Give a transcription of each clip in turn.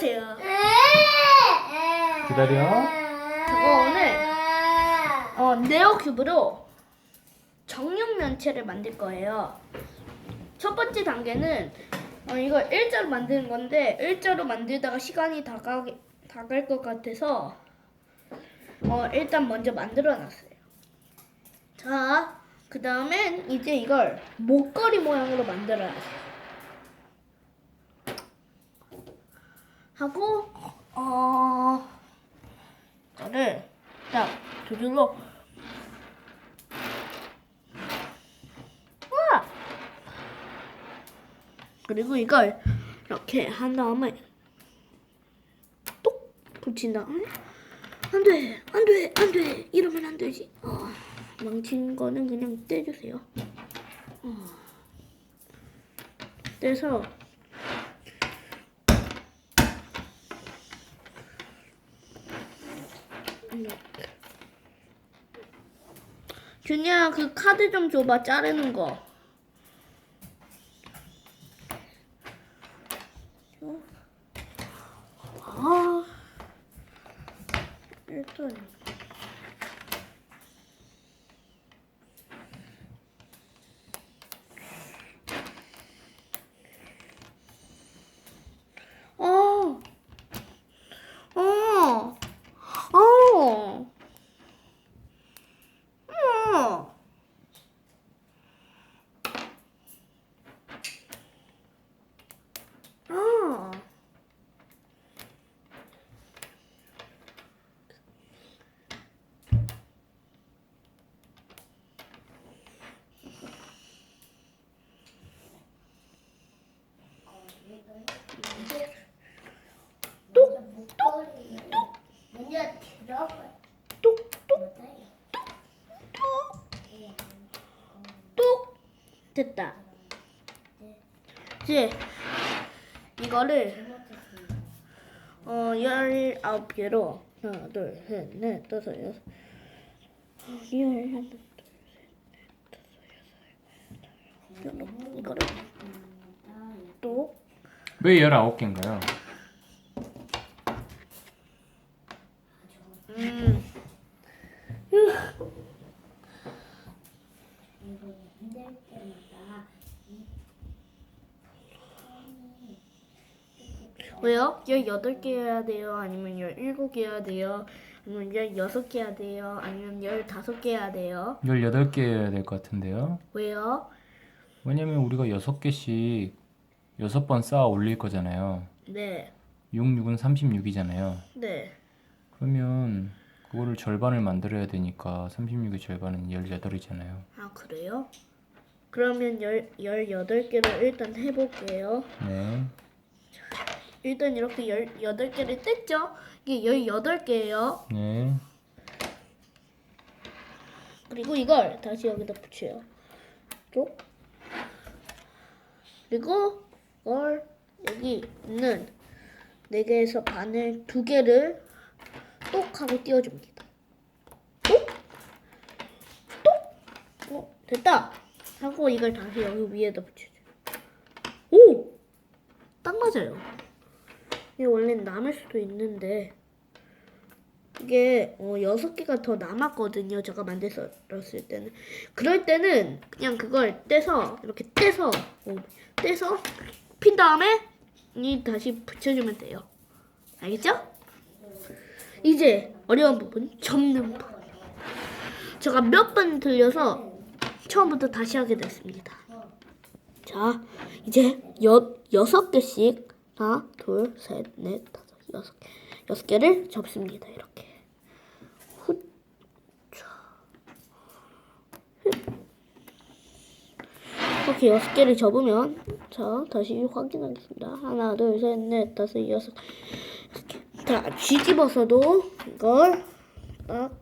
기다려주세요. 기다려. 저거 오늘 어, 네오 큐브로 정육 면체를 만들 거예요. 첫 번째 단계는 어, 이거 일자로 만드는 건데 일자로 만들다가 시간이 다갈 것 같아서 어, 일단 먼저 만들어 놨어요. 자, 그 다음엔 이제 이걸 목걸이 모양으로 만들어야 돼요. 하고 어 이거를 딱 두들러. 와! 그리고 이걸 이렇게 한 다음에 똑 붙인 다음에 안돼 안돼 안돼. 이러면 안 되지. 어, 망친 거는 그냥 떼주세요. 어. 떼서 준이야 그 카드 좀 줘봐 자르는 거. 어? 아 일단 어. 어. 어. 어. 어. 똑 똑 똑 됐다. 이제 이거를 어 열아홉 개로 하나 둘셋넷 다섯 여섯 열 하나 둘셋넷 다섯 여섯 이거를 또 왜 19개인가요? 음. 왜요? 18개 해야 돼요? 아니면 17개 해야 돼요? 아니면 16개 해야 돼요? 아니면 15개 해야 돼요? 18개 해야 될 것 같은데요. 왜요? 왜냐면 우리가 6개씩 6번 쌓아 올릴 거잖아요. 네, 6, 6은 36이잖아요. 네. 그러면 그거를 절반을 만들어야 되니까 36의 절반은 18이잖아요. 아, 그래요? 그러면 열, 18개를 일단 해볼게요. 네. 일단 이렇게 18개를 뗐죠? 이게 18개예요. 네. 그리고 이걸 다시 여기다 붙여요. 쪽. 그리고 이걸 여기 있는 네 개에서 반을 두 개를 똑 하고 띄워줍니다. 똑, 똑. 어 됐다. 하고 이걸 다시 여기 위에다 붙여줘. 오, 딱 맞아요. 이게 원래 남을 수도 있는데 이게 어, 6개가 더 남았거든요. 제가 만들었을 때는. 그럴 때는 그냥 그걸 떼서 이렇게 떼서 어, 떼서 핀 다음에 이 다시 붙여주면 돼요. 알겠죠? 이제 어려운 부분 접는 부분. 제가 몇 번 들려서 처음부터 다시 하게 됐습니다. 자, 이제 여, 여섯 개씩 하나, 둘, 셋, 넷, 다섯, 여섯 개. 여섯 개를 접습니다. 이렇게. 이렇게 여섯 개를 접으면 자 다시 확인하겠습니다. 하나, 둘, 셋, 넷, 다섯, 여섯. 이렇게. 자 뒤집어서도 이걸 딱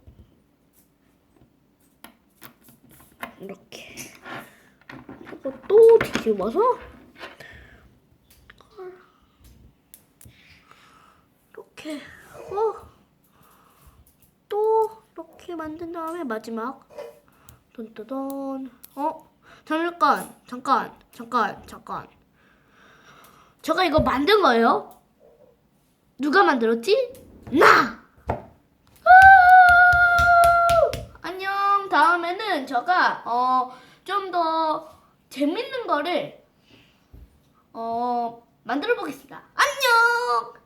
이렇게 하고 또 뒤집어서 이렇게 하고 또 이렇게 만든 다음에 마지막 돈돈돈. 어? 잠깐 잠깐 잠깐 잠깐. 제가 이거 만든 거예요? 누가 만들었지? 나! 우! 안녕. 다음에는 제가 어, 좀 더 재밌는 거를 어, 만들어 보겠습니다. 안녕.